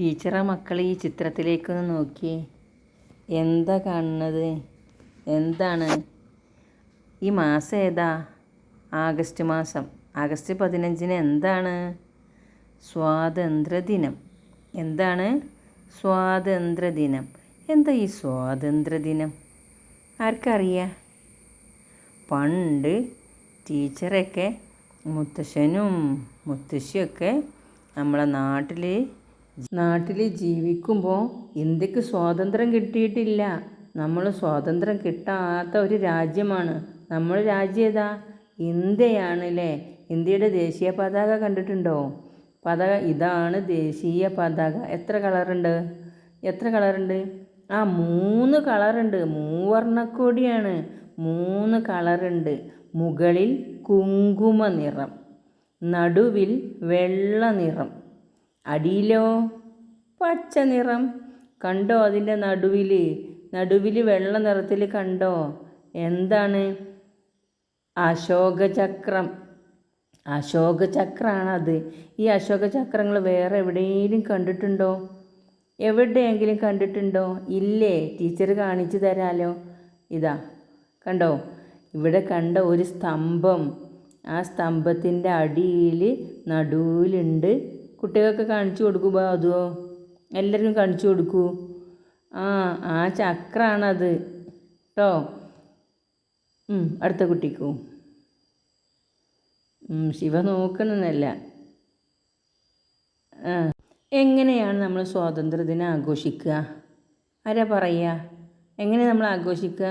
ടീച്ചറെ മക്കൾ ഈ ചിത്രത്തിലേക്കൊന്ന് നോക്കി എന്താ കാണുന്നത്? എന്താണ്? ഈ മാസം ഏതാ? ആഗസ്റ്റ് മാസം. ആഗസ്റ്റ് പതിനഞ്ചിന് എന്താണ്? സ്വാതന്ത്ര്യദിനം. എന്താണ് സ്വാതന്ത്ര്യദിനം? എന്താ ഈ സ്വാതന്ത്ര്യദിനം? ആർക്കറിയാം? പണ്ട് ടീച്ചറൊക്കെ മുത്തശ്ശനും മുത്തശ്ശിയൊക്കെ നമ്മളെ നാട്ടിൽ നാട്ടിൽ ജീവിക്കുമ്പോൾ ഇന്ത്യയ്ക്ക് സ്വാതന്ത്ര്യം കിട്ടിയിട്ടില്ല. നമ്മൾ സ്വാതന്ത്ര്യം കിട്ടാത്ത ഒരു രാജ്യമാണ്. നമ്മുടെ രാജ്യം ഏതാ? ഇന്ത്യയാണല്ലേ. ഇന്ത്യയുടെ ദേശീയ പതാക കണ്ടിട്ടുണ്ടോ? പതാക ഇതാണ് ദേശീയ പതാക. എത്ര കളറുണ്ട്? എത്ര കളറുണ്ട്? ആ മൂന്ന് കളറുണ്ട്. മൂവർണക്കൊടിയാണ്. മൂന്ന് കളറുണ്ട്. മുകളിൽ കുങ്കുമ നിറം നടുവിൽ വെള്ള നിറം. അടിയിലോ? പച്ച നിറം. കണ്ടോ അതിന്റെ നടുവിൽ നടുവിൽ വെള്ള നിറത്തിൽ കണ്ടോ? എന്താണ്? അശോകചക്രം. അശോകചക്രമാണത് ഈ അശോകചക്രങ്ങൾ വേറെ എവിടെയെങ്കിലും കണ്ടിട്ടുണ്ടോ? എവിടെയെങ്കിലും കണ്ടിട്ടുണ്ടോ? ഇല്ലേ? ടീച്ചർ കാണിച്ചു തരാലോ. ഇതാ കണ്ടോ? ഇവിടെ കണ്ട ഒരു സ്തംഭം. ആ സ്തംഭത്തിന്റെ അടിയിൽ നടുവിലുണ്ട് കുട്ടികൾക്ക് കാണിച്ചു കൊടുക്കൂ അതോ എല്ലാവരും കാണിച്ചു കൊടുക്കൂ? ആ ആ ചക്രാണത്. കേട്ടോ അടുത്ത കുട്ടിക്കൂ. ശിവ നോക്കണമെന്നല്ല ആ. എങ്ങനെയാണ് നമ്മൾ സ്വാതന്ത്ര്യദിനം ആഘോഷിക്കുക? ആരാ പറയുക എങ്ങനെ നമ്മൾ ആഘോഷിക്കുക?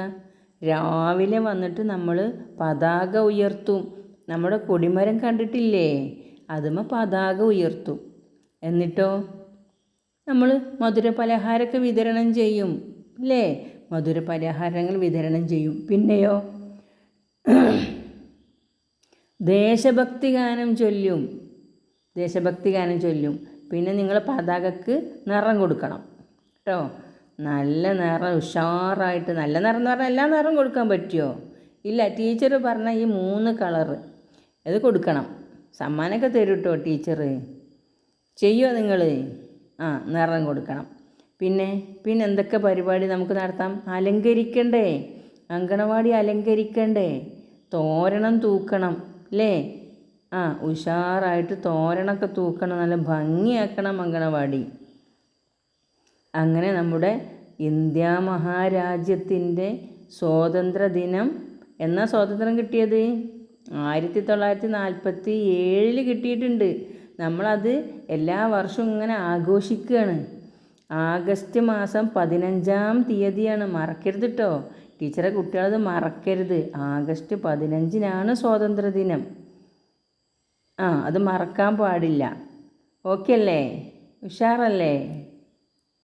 രാവിലെ വന്നിട്ട് നമ്മൾ പതാക ഉയർത്തും. നമ്മുടെ കൊടിമരം കണ്ടിട്ടില്ലേ? അതുമ്മ പതാക ഉയർത്തും. എന്നിട്ടോ? നമ്മൾ മധുര പലഹാരമൊക്കെ വിതരണം ചെയ്യും അല്ലേ മധുര പലഹാരങ്ങൾ വിതരണം ചെയ്യും. പിന്നെയോ? ദേശഭക്തി ഗാനം ചൊല്ലും. ദേശഭക്തി ഗാനം ചൊല്ലും. പിന്നെ നിങ്ങൾ പതാകക്ക് നിറം കൊടുക്കണം. കേട്ടോ നല്ല നിറം ഉഷാറായിട്ട്. നല്ല നിറം എന്ന് പറഞ്ഞാൽ എല്ലാ നിറം കൊടുക്കാൻ പറ്റുമോ ഇല്ല ടീച്ചർ പറഞ്ഞ ഈ മൂന്ന് കളറ് ഇത് കൊടുക്കണം. സമ്മാനമൊക്കെ തരും കേട്ടോ ടീച്ചർ ചെയ്യുമോ നിങ്ങൾ ആ നിറം കൊടുക്കണം. പിന്നെ പിന്നെ എന്തൊക്കെ പരിപാടി നമുക്ക് നടത്താം? അലങ്കരിക്കണ്ടേ? അങ്കണവാടി അലങ്കരിക്കണ്ടേ? തോരണം തൂക്കണം അല്ലേ ആ ഉഷാറായിട്ട് തോരണമൊക്കെ തൂക്കണം നല്ല ഭംഗിയാക്കണം അങ്കണവാടി. അങ്ങനെ നമ്മുടെ ഇന്ത്യ മഹാരാജ്യത്തിന്റെ സ്വാതന്ത്ര്യ ദിനം എന്നാ സ്വാതന്ത്ര്യം കിട്ടിയത്? ആയിരത്തി തൊള്ളായിരത്തി നാൽപ്പത്തി ഏഴിൽ കിട്ടിയിട്ടുണ്ട്. നമ്മളത് എല്ലാ വർഷവും ഇങ്ങനെ ആഘോഷിക്കുകയാണ് ആഗസ്റ്റ് മാസം പതിനഞ്ചാം തീയതിയാണ്. മറക്കരുത് കേട്ടോ ടീച്ചറെ കുട്ടികളത് മറക്കരുത്. ആഗസ്റ്റ് പതിനഞ്ചിനാണ് സ്വാതന്ത്ര്യദിനം. ആ അത് മറക്കാൻ പാടില്ല. ഓക്കെ അല്ലേ? ഉഷാറല്ലേ?